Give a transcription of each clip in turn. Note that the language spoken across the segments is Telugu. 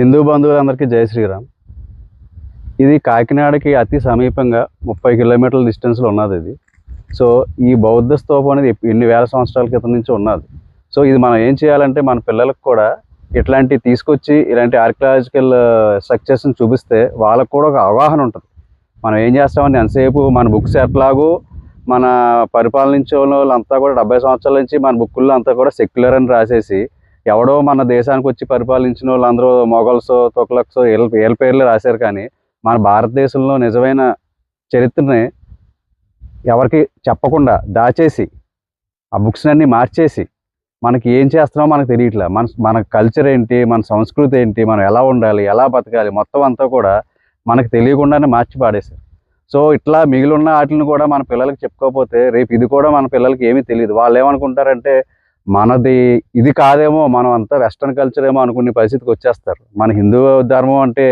హిందూ బంధువులందరికీ జై శ్రీరామ్. ఇది కాకినాడకి అతి సమీపంగా ముప్పై కిలోమీటర్ల డిస్టెన్స్లో ఉన్నది ఇది. సో ఈ బౌద్ధ స్తూపం అనేది ఎన్ని వేల సంవత్సరాల క్రితం నుంచి ఉన్నది. సో ఇది మనం ఏం చేయాలంటే మన పిల్లలకు కూడా ఇట్లాంటివి తీసుకొచ్చి ఇలాంటి ఆర్కియాలజికల్ స్ట్రక్చర్స్ని చూపిస్తే వాళ్ళకు కూడా ఒక అవగాహన ఉంటుంది. మనం ఏం చేస్తామని ఎంతసేపు మన బుక్స్ ఎట్లాగో మన పరిపాలించే వాళ్ళంతా కూడా డెబ్బై సంవత్సరాల నుంచి మన బుక్కుల్లో అంతా కూడా సెక్యులర్ అని రాసేసి ఎవడో మన దేశానికి వచ్చి పరిపాలించిన వాళ్ళందరూ మొఘల్స్ తొక్లక్స్ వీళ్ళ వీళ్ళ పేర్లు రాశారు కానీ మన భారతదేశంలో నిజమైన చరిత్రని ఎవరికి చెప్పకుండా దాచేసి ఆ బుక్స్ అన్నీ మార్చేసి మనకి ఏం చేస్తున్నామో మనకు తెలియట్లే. మన మన కల్చర్ ఏంటి మన సంస్కృతి ఏంటి మనం ఎలా ఉండాలి ఎలా బతకాలి మొత్తం అంతా కూడా మనకు తెలియకుండానే మార్చి పాడేశారు. సో ఇట్లా మిగిలిన వాటిని కూడా మన పిల్లలకి చెప్పుకోకపోతే రేపు ఇది కూడా మన పిల్లలకి ఏమీ తెలియదు. వాళ్ళు ఏమనుకుంటారంటే మనది ఇది కాదేమో మనం అంతా వెస్ట్రన్ కల్చర్ ఏమో అనుకునే పరిస్థితికి వచ్చేస్తారు. మన హిందూ ధర్మం అంటే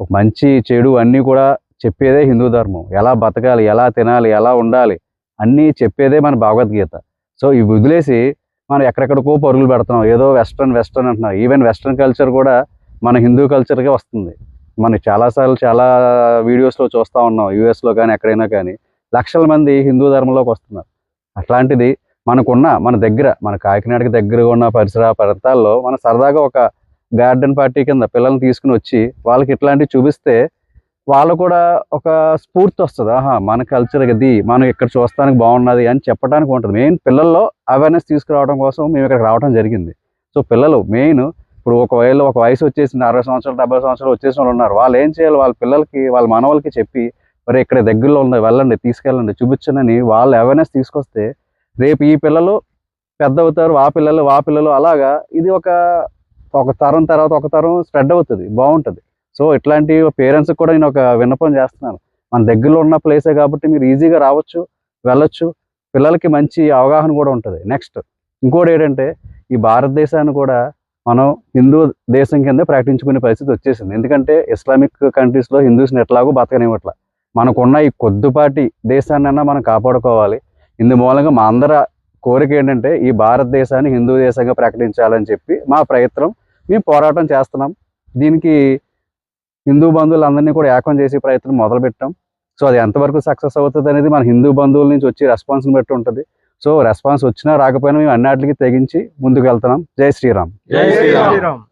ఒక మంచి చెడు అన్నీ కూడా చెప్పేదే హిందూ ధర్మం. ఎలా బతకాలి ఎలా తినాలి ఎలా ఉండాలి అన్నీ చెప్పేదే మన భగవద్గీత. సో ఇవి వదిలేసి మనం ఎక్కడెక్కడికో పరుగులు పెడుతున్నాం. ఏదో వెస్ట్రన్ వెస్ట్రన్ అంటున్నాం ఈవెన్ వెస్ట్రన్ కల్చర్ కూడా మన హిందూ కల్చర్గా వస్తుంది. మనం చాలాసార్లు చాలా వీడియోస్లో చూస్తూ ఉన్నాం. యూఎస్లో కానీ ఎక్కడైనా కానీ లక్షల మంది హిందూ ధర్మంలోకి వస్తున్నారు. అట్లాంటిది మనకున్న మన దగ్గర మన కాకినాడకి దగ్గర ఉన్న పరిసర ప్రాంతాల్లో మన సరదాగా ఒక గార్డెన్ పార్టీ కింద పిల్లల్ని తీసుకుని వచ్చి వాళ్ళకి ఇట్లాంటివి చూపిస్తే వాళ్ళు కూడా ఒక స్ఫూర్తి వస్తుంది. ఆహా మన కల్చర్ ఇది మనం ఇక్కడ చూస్తానికి బాగున్నది అని చెప్పడానికి ఉంటుంది. మెయిన్ పిల్లల్లో అవేర్నెస్ తీసుకురావడం కోసం మేము ఇక్కడికి రావడం జరిగింది. సో పిల్లలు మెయిన్ ఇప్పుడు ఒకవేళ ఒక వయసు వచ్చేసింది అరవై సంవత్సరాలు డెబ్బై సంవత్సరాలు వచ్చేసిన వాళ్ళు ఉన్నారు. వాళ్ళు ఏం చేయాలి? వాళ్ళ పిల్లలకి వాళ్ళ మనవలకి చెప్పి మరి ఇక్కడ దగ్గరలో ఉంది వెళ్ళండి తీసుకెళ్ళండి చూపించండి వాళ్ళు అవేర్నెస్ తీసుకొస్తే రేపు ఈ పిల్లలు పెద్ద అవుతారు ఆ పిల్లలు ఆ పిల్లలు అలాగా ఇది ఒక ఒక తరం తర్వాత ఒక తరం స్ప్రెడ్ అవుతుంది బాగుంటుంది. సో ఇట్లాంటి పేరెంట్స్కి కూడా నేను ఒక విన్నపం చేస్తున్నాను. మన దగ్గరలో ఉన్న ప్లేసే కాబట్టి మీరు ఈజీగా రావచ్చు వెళ్ళొచ్చు. పిల్లలకి మంచి అవగాహన కూడా ఉంటుంది. నెక్స్ట్ ఇంకోటి ఏంటంటే ఈ భారతదేశాన్ని కూడా మనం హిందూ దేశం కింద ప్రకటించుకునే పరిస్థితి వచ్చేసింది. ఎందుకంటే ఇస్లామిక్ కంట్రీస్లో హిందూస్ని ఎట్లాగో బతకనివ్వట్లా. మనకున్న ఈ కొద్దిపాటి దేశాన్నైనా మనం కాపాడుకోవాలి. ఇందు మూలంగా మా అందరి కోరిక ఏంటంటే ఈ భారతదేశాన్ని హిందూ దేశంగా ప్రకటించాలని చెప్పి మా ప్రయత్నం మేము పోరాటం చేస్తున్నాం. దీనికి హిందూ బంధువులందరినీ కూడా ఏకం చేసే ప్రయత్నం మొదలుపెట్టాం. సో అది ఎంతవరకు సక్సెస్ అవుతుంది అనేది మన హిందూ బంధువుల నుంచి వచ్చే రెస్పాన్స్ని బట్టి ఉంటుంది. సో రెస్పాన్స్ వచ్చినా రాకపోయినా మేము అన్నిటికీ తెగించి ముందుకు వెళ్తున్నాం జై శ్రీరామ్. జై శ్రీరామ్.